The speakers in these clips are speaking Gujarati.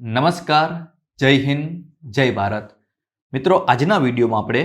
નમસ્કાર, જય હિન્દ, જય ભારત. મિત્રો, આજના વિડીયોમાં આપણે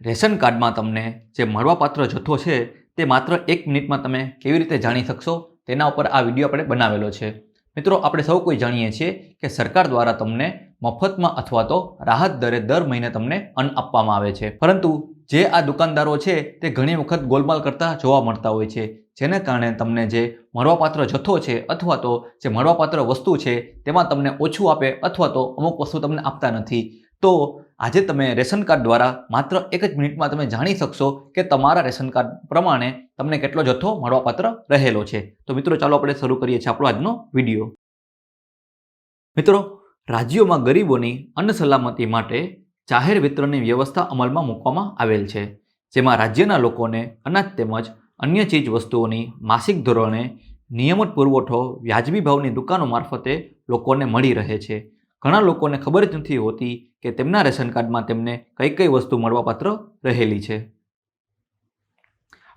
રેશન કાર્ડમાં તમને જે મળવાપાત્ર જથ્થો છે તે માત્ર એક મિનિટમાં તમે કેવી રીતે જાણી શકશો તેના ઉપર આ વીડિયો આપણે બનાવેલો છે. મિત્રો, આપણે સૌ કોઈ જાણીએ છીએ કે સરકાર દ્વારા તમને મફતમાં અથવા તો રાહત દરે દર મહિને તમને અન્ન આપવામાં આવે છે. પરંતુ જે આ દુકાનદારો છે તે ઘણી વખત ગોલમાલ કરતા જોવા મળતા હોય છે. જેને કારણે તમને જે મળવાપાત્ર જથ્થો છે અથવા તો જે મળવાપાત્ર વસ્તુ છે તેમાં તમને ઓછું આપે અથવા તો અમુક વસ્તુ તમને આપતા નથી. તો આજે તમે રેશન કાર્ડ દ્વારા માત્ર એક જ મિનિટમાં તમે જાણી શકશો કે તમારા રેશન કાર્ડ પ્રમાણે તમને કેટલો જથ્થો મળવાપાત્ર રહેલો છે. તો મિત્રો, ચાલો આપણે શરૂ કરીએ છીએ આપણો આજનો વીડિયો. મિત્રો, રાજ્યોમાં ગરીબોની અન્ન સલામતી માટે જાહેર વિતરણની વ્યવસ્થા અમલમાં મૂકવામાં આવેલ છે, જેમાં રાજ્યના લોકોને અનાજ તેમજ અન્ય ચીજ વસ્તુઓની માસિક ધોરણે નિયમિત પુરવઠો વ્યાજબી ભાવની દુકાનો મારફતે લોકોને મળી રહે છે. ઘણા લોકોને ખબર જ નથી હોતી કે તેમના રેશન કાર્ડમાં તેમને કઈ કઈ વસ્તુ મળવાપાત્ર રહેલી છે.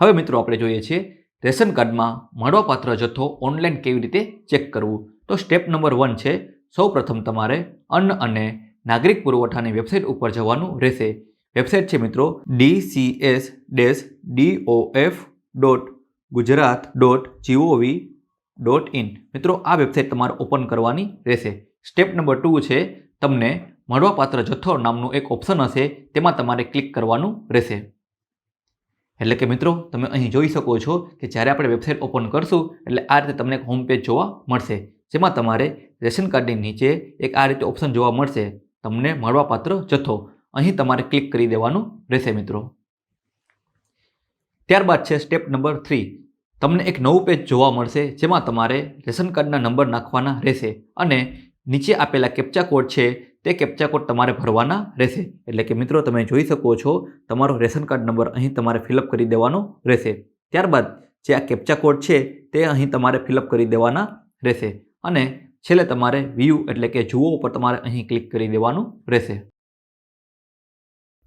હવે મિત્રો આપણે જોઈએ છીએ રેશન કાર્ડમાં મળવાપાત્ર જથ્થો ઓનલાઈન કેવી રીતે ચેક કરવું? તો સ્ટેપ નંબર વન છે સૌ પ્રથમ તમારે અન્ન અને નાગરિક પુરવઠાની વેબસાઇટ ઉપર જવાનું રહેશે. વેબસાઇટ છે મિત્રો DCS dash DOF dot Gujarat dot GOV dot in મિત્રો, આ વેબસાઇટ તમારે ઓપન કરવાની રહેશે. સ્ટેપ નંબર ટુ છે, તમને મળવાપાત્ર જથ્થો નામનું એક ઓપ્શન હશે, તેમાં તમારે ક્લિક કરવાનું રહેશે. એટલે કે મિત્રો, તમે અહીં જોઈ શકો છો કે જ્યારે આપણે વેબસાઇટ ઓપન કરશું, એટલે આ રીતે તમને એક હોમ પેજ જોવા મળશે, જેમાં તમારે રેશન કાર્ડની નીચે એક આ રીતે ઓપ્શન જોવા મળશે, તમને મળવાપાત્ર જથ્થો. અહીં તમારે ક્લિક કરી દેવાનું રહેશે, મિત્રો. ત્યારબાદ છે સ્ટેપ નંબર થ્રી તમને એક નવું પેજ જોવા મળશે, જેમાં તમારે રેશન કાર્ડના નંબર નાખવાના રહેશે અને નીચે આપેલા કેપ્ચા કોડ છે, તે કેપ્ચા કોડ તમારે ભરવાના રહેશે. એટલે કે મિત્રો, તમે જોઈ શકો છો, તમારો રેશન કાર્ડ નંબર અહીં તમારે ફિલઅપ કરી દેવાનો રહેશે. ત્યારબાદ જે આ કેપ્ચા કોડ છે, તે અહીં તમારે ફિલઅપ કરી દેવાના રહેશે. અને છેલ્લે તમારે વ્યૂ એટલે કે જુઓ ઉપર તમારે અહીં ક્લિક કરી દેવાનું રહેશે.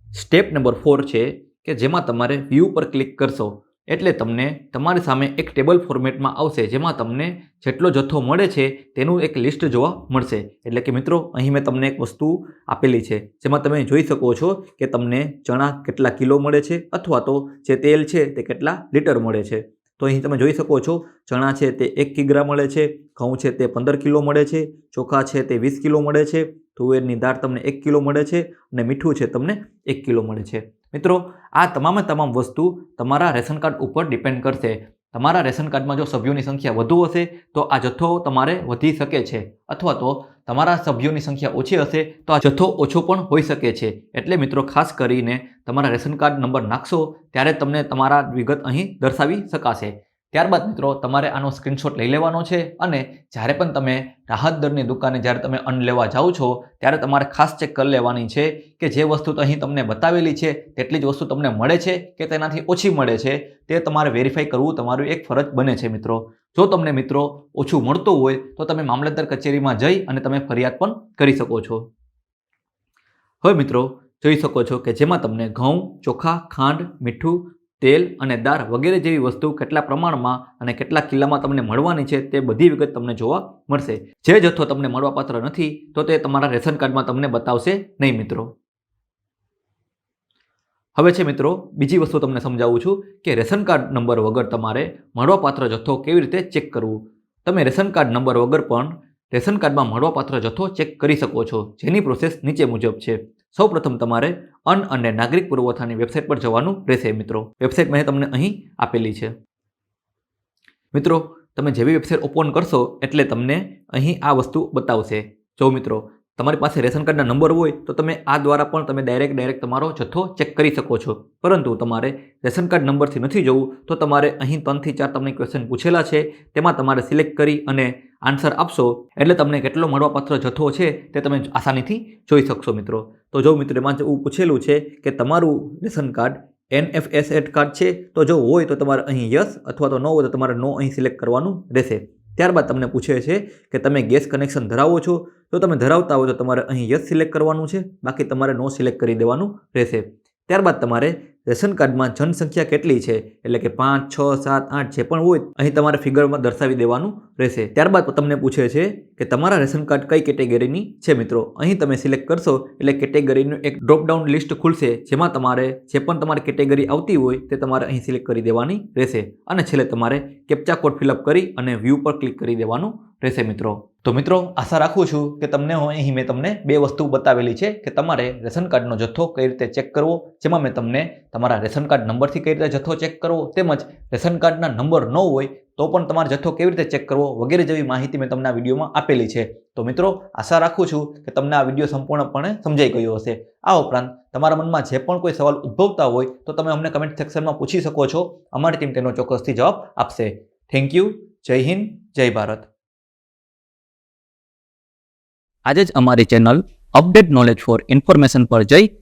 સ્ટેપ નંબર ફોર છે કે જેમાં તમારે વ્યૂ પર ક્લિક કરશો. એટલે તમને તમારી સામે એક ટેબલ ફોર્મેટમાં આવશે, જેમાં તમને જેટલો જથ્થો મળે છે તેનું એક લિસ્ટ જોવા મળશે. એટલે કે મિત્રો, અહીં મેં તમને એક વસ્તુ આપેલી છે, જેમાં તમે જોઈ શકો છો કે તમને ચણા કેટલા કિલો મળે છે અથવા તો જે તેલ છે તે કેટલા લીટર મળે છે. તો અહીં તમે જોઈ શકો છો, ચણા છે તે એક કિગ્રા મળે છે, ઘઉં છે તે પંદર કિલો મળે છે, ચોખા છે તે વીસ કિલો મળે છે, તુવેરની દાળ તમને એક કિલો મળે છે અને મીઠું છે તમને એક કિલો મળે છે. મિત્રો, આ તમામે તમામ વસ્તુ તમારા રેશન કાર્ડ ઉપર ડિપેન્ડ કરશે. તમારા રેશન કાર્ડમાં જો સભ્યોની સંખ્યા વધુ હશે, તો આ જથ્થો તમારે વધી શકે છે. અથવા તો તમારા સભ્યોની સંખ્યા ઓછી હશે, તો આ જથ્થો ઓછો પણ હોઈ શકે છે. એટલે મિત્રો, ખાસ કરીને તમારા રેશન કાર્ડ નંબર નાખશો, ત્યારે તમને તમારા વિગત અહીં દર્શાવી શકાશે. ત્યારબાદ મિત્રો, તમારે આનો સ્ક્રીનશોટ લઈ લેવાનો છે અને જ્યારે પણ તમે રાહત દરની દુકાને જ્યારે તમે અન્ન લેવા જાઓ છો, ત્યારે તમારે ખાસ ચેક કરી લેવાની છે કે જે વસ્તુ તો અહીં તમને બતાવેલી છે, તેટલી જ વસ્તુ તમને મળે છે કે તેનાથી ઓછી મળે છે, તે તમારે વેરીફાઈ કરવું તમારું એક ફરજ બને છે મિત્રો. જો તમને મિત્રો ઓછું મળતું હોય, તો તમે મામલતદાર કચેરીમાં જઈ અને તમે ફરિયાદ પણ કરી શકો છો. હવે મિત્રો, જોઈ શકો છો કે જેમાં તમને ઘઉં, ચોખા, ખાંડ, મીઠું તેલ અને દાળ વગેરે જેવી વસ્તુ કેટલા પ્રમાણમાં અને કેટલા કિલ્લામાં તમને મળવાની છે તે બધી વિગત તમને જોવા મળશે. જે જથ્થો તમને મળવાપાત્ર નથી, તો તે તમારા રેશન કાર્ડમાં તમને બતાવશે નહીં મિત્રો. હવે છે મિત્રો, બીજી વસ્તુ તમને સમજાવું છું કે રેશન કાર્ડ નંબર વગર તમારે મળવાપાત્ર જથ્થો કેવી રીતે ચેક કરવું? તમે રેશન કાર્ડ નંબર વગર પણ રેશન કાર્ડમાં મળવાપાત્ર જથ્થો ચેક કરી શકો છો, જેની પ્રોસેસ નીચે મુજબ છે. સૌપ્રથમ તમારે અન્ન અને નાગરિક પુરવઠાની વેબસાઇટ પર જવાનું રહેશે મિત્રો. વેબસાઇટ મેં તમને અહીં આપેલી છે. મિત્રો, તમે જેવી વેબસાઇટ ઓપન કરશો એટલે તમને અહીં આ વસ્તુ બતાવશે. જો મિત્રો, તમારી પાસે રેશન કાર્ડના નંબર હોય તો તમે આ દ્વારા પણ તમે ડાયરેક્ટ ડાયરેક્ટ તમારો જથ્થો ચેક કરી શકો છો. પરંતુ તમારે રેશન કાર્ડ નંબરથી નથી જવું તો તમારે અહીં ત્રણથી ચાર તમને ક્વેશ્ચન પૂછેલા છે. તેમાં તમારે સિલેક્ટ કરી અને આન્સર આપશો એટલે તમને કેટલો મળવાપાત્ર જથ્થો છે તે તમે આસાનીથી જોઈ શકશો મિત્રો. તો જો મિત્રો એમાં એવું પૂછેલું છે કે તમારું ration card NFS add card છે, તો જો હોય તો તમારે અહીં યસ અથવા તો નો હોય તો તમારે નો અહીં સિલેક્ટ કરવાનું રહેશે. ત્યારબાદ તમને પૂછે છે કે તમે ગેસ કનેક્શન ધરાવો છો જો તમે ધરાવતા હોય તો તમારે અહીં યસ સિલેક્ટ કરવાનું છે, બાકી તમારે નો સિલેક્ટ કરી દેવાનું રહેશે. ત્યારબાદ તમારે રેશન કાર્ડમાં જનસંખ્યા કેટલી છે? એટલે કે પાંચ, છ, સાત, આઠ જે પણ હોય, અહીં તમારે ફિગરમાં દર્શાવી દેવાનું રહેશે. ત્યારબાદ તમને પૂછે છે કે તમારા રેશન કાર્ડ કઈ કેટેગરીની છે મિત્રો? અહીં તમે સિલેક્ટ કરશો, એટલે કેટેગરીનું એક ડ્રોપડાઉન લિસ્ટ ખુલશે, જેમાં તમારે જે પણ તમારી કેટેગરી આવતી હોય, તે તમારે અહીં સિલેક્ટ કરી દેવાની રહેશે. અને છેલ્લે તમારે કેપ્ચા કોડ ફિલઅપ કરી અને વ્યૂ પર ક્લિક કરી દેવાનું રહેશે મિત્રો. તો મિત્રો, આશા રાખું છું કે તમને હું અહીં મેં તમને બે વસ્તુ બતાવેલી છે કે તમારે રેશન કાર્ડનો જથ્થો કઈ રીતે ચેક કરવો, જેમાં મેં તમને તમારા રેશન કાર્ડ નંબરથી કઈ રીતે જથ્થો ચેક કરવો તેમજ રેશન કાર્ડના નંબર ન હોય તો પણ તમારો જથ્થો કેવી રીતે ચેક કરવો વગેરે જેવી માહિતી મેં તમને આ વિડીયોમાં આપેલી છે. તો મિત્રો, આશા રાખું છું કે તમને આ વીડિયો સંપૂર્ણપણે સમજાઈ ગયો હશે. આ ઉપરાંત તમારા મનમાં જે પણ કોઈ સવાલ ઉદ્ભવતા હોય તો તમે અમને કમેન્ટ સેક્શનમાં પૂછી શકો છો. અમારી ટીમ તેનો ચોક્કસથી જવાબ આપશે. Thank you. જય હિન્દ. જય ભારત. આજે જ અમારી channel update knowledge for information પર જઈ